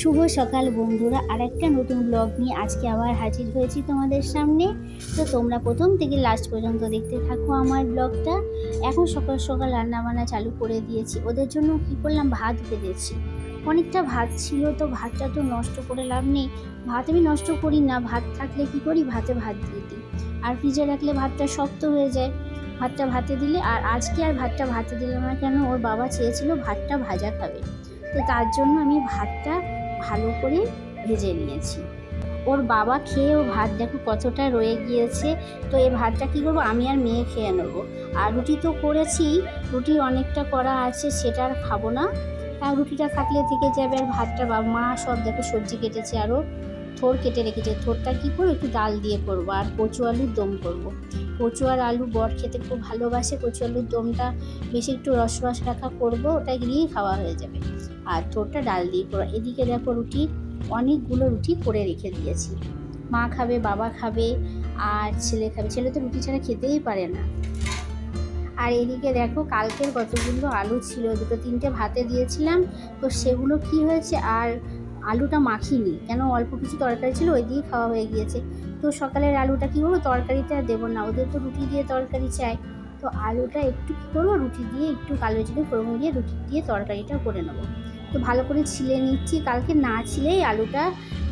শুভ সকাল বন্ধুরা। আর একটা নতুন ব্লগ নিয়ে আজকে আবার হাজির হয়েছি তোমাদের সামনে। তো তোমরা প্রথম থেকে লাস্ট পর্যন্ত দেখতে থাকো আমার ব্লগটা এখন সকাল সকাল রান্নাবান্না চালু করে দিয়েছি। ওদের জন্য কী করলাম? ভাত বেঁধেছি। অনেকটা ভাত ছিল তো ভাতটা তো নষ্ট করে লাভ নেই। ভাত আমি নষ্ট করি না। ভাত থাকলে কি করি? ভাতে ভাত দিয়ে দিই। আর ফ্রিজে রাখলে ভাতটা শক্ত হয়ে যায়। ভাতটা ভাতে দিলে আর আজকে আর ভাতটা ভাতে দিলাম না কেন? ওর বাবা চেয়েছিল ভাতটা ভাজা খাবে। তো তার জন্য আমি ভাতটা ভালো করে ভেজে নিয়েছি। ওর বাবা খেয়ে ও ভাত দেখো কতটা রয়ে গিয়েছে। তো এই ভাতটা কী করব? আমি আর মেয়ে খেয়ে নেব। আর রুটি তো করেছি, রুটি অনেকটা করা আছে, সেটা আর খাব না। আর রুটিটা থাকলে থেকে যাবে, আর ভাতটা বা, মা সব দেখো সবজি কেটেছে আরও। থোর কেটে রেখেছে থোরটা কী করব? একটু ডাল দিয়ে করব আর কচু আলুর দম করব। কচু আর আলু বর খেতে খুব ভালোবাসে। কচু আলুর দমটা বেশি একটু রস রস রাখা করব, ওটা দিয়েই খাওয়া হয়ে যাবে। আর থোরটা ডাল দিয়ে করো এদিকে দেখো রুটি, অনেকগুলো রুটি করে রেখে দিয়েছি। মা খাবে, বাবা খাবে, আর ছেলে খাবে। ছেলে তো রুটি ছাড়া খেতেই পারে না। আর এদিকে দেখো কালকের কতগুলো আলু ছিল। দুটো তিনটে ভাতে দিয়েছিলাম। তো সেগুলো কি হয়েছে? আর আলুটা মাখিনি। কেন? অল্প কিছু তরকারি ছিল, ওই দিয়ে খাওয়া হয়ে গিয়েছে। তো সকালের আলুটা কী করব তরকারিটা দেবো না। ওদের তো রুটি দিয়ে তরকারি চাই। তো আলুটা একটু কী করব? রুটি দিয়ে একটু কালো জিরে ফোড়ন দিয়ে রুটি দিয়ে তরকারিটা করে নেব। তো ভালো করে ছিলে নিচ্ছি। কালকে না ছিলেই আলুটা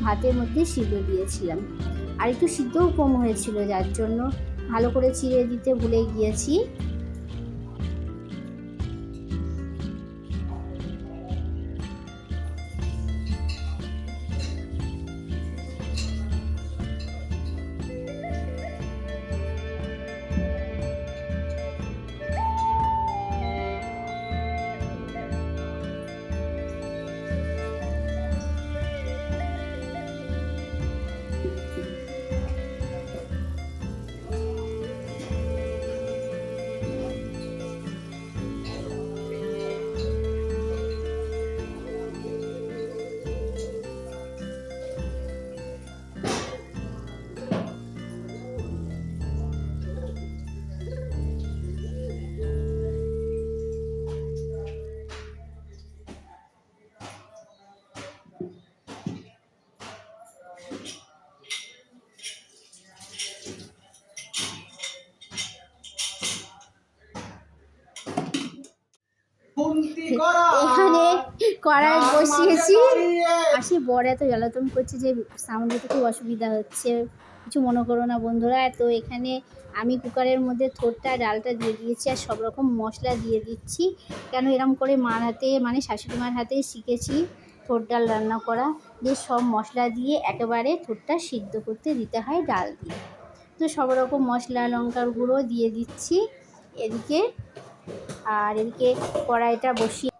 ভাতের মধ্যে সিদ্ধ দিয়েছিলাম। আর একটু সিদ্ধও কম হয়েছিল, যার জন্য ভালো করে চিড়ে দিতে ভুলে গিয়েছি। কড়াই বসিয়েছি। আর সে বড় এত জ্বালাতন করছে যে সাউন্ড দিতে খুব অসুবিধা হচ্ছে। কিছু মনে করো না বন্ধুরা। তো এখানে আমি কুকারের মধ্যে থোরটা ডালটা দিয়ে দিয়েছি আর সব রকম মশলা দিয়ে দিচ্ছি। কেন এরম করে মার হাতে মানে শাশুড়ি মার হাতেই শিখেছি থোর ডাল রান্না করা। যে সব মশলা দিয়ে একেবারে থোরটা সিদ্ধ করতে দিতে হয় ডাল দিয়ে। তো সব রকম মশলা লঙ্কার গুঁড়ো দিয়ে দিচ্ছি। এদিকে আর এদিকে কড়াইটা বসিয়ে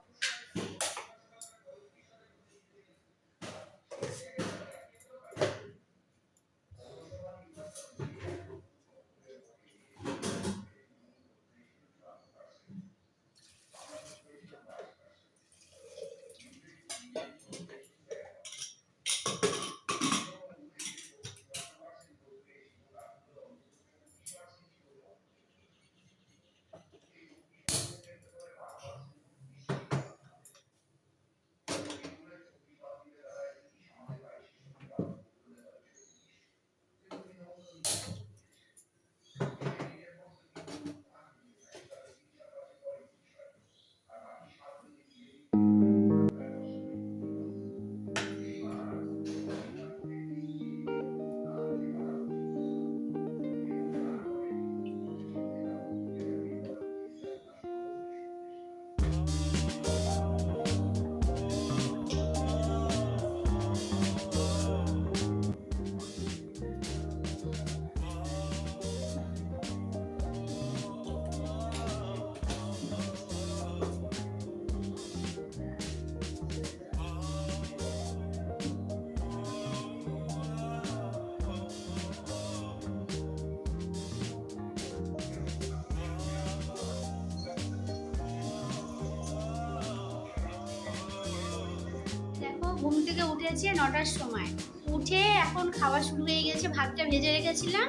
ঘুম থেকে উঠেছে নটার সময়। উঠে এখন খাওয়া শুরু হয়ে গেছে, ভাতটা ভেজে রেখেছিলাম।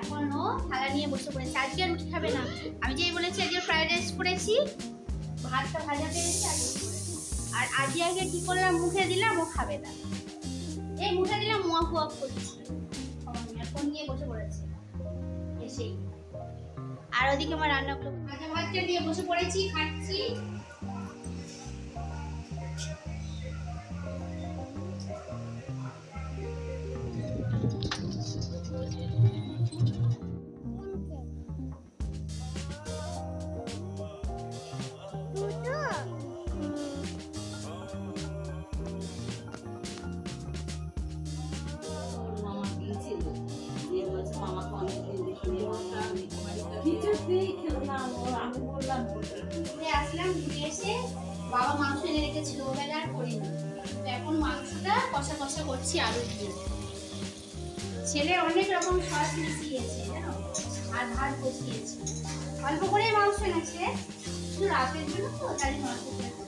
এখন ও থালা নিয়ে বসে পড়েছে। আজকে আর রুটি খাবে না। আমি যেই বলেছি আজকে ফ্রাইড রাইস করেছি, ভাতটা ভাজা পেয়েছি আর। আর আজিয়াকে কি করলাম, মুখে দিলাম, ও খাবে না। এই মুখে দিলাম মুয়া ফুয়া করছি। ফোন নিয়ে বসে পড়েছে। এসেই। আর ওদিকে আমার রান্নাগুলো ভাজা ভাতটা নিয়ে বসে পড়েছি, খাচ্ছি। বাবা মাংস এনে রেখেছিল ওবেলা আর করিনি। তো এখন মাংসটা কষা কষা করছি আলু দিয়ে। ছেলে অনেক রকম সস মিশিয়েছে আর ভাত বসিয়েছে। অল্প করে মাংস এনেছে, শুধু রাতের জন্য তো তাই করছি।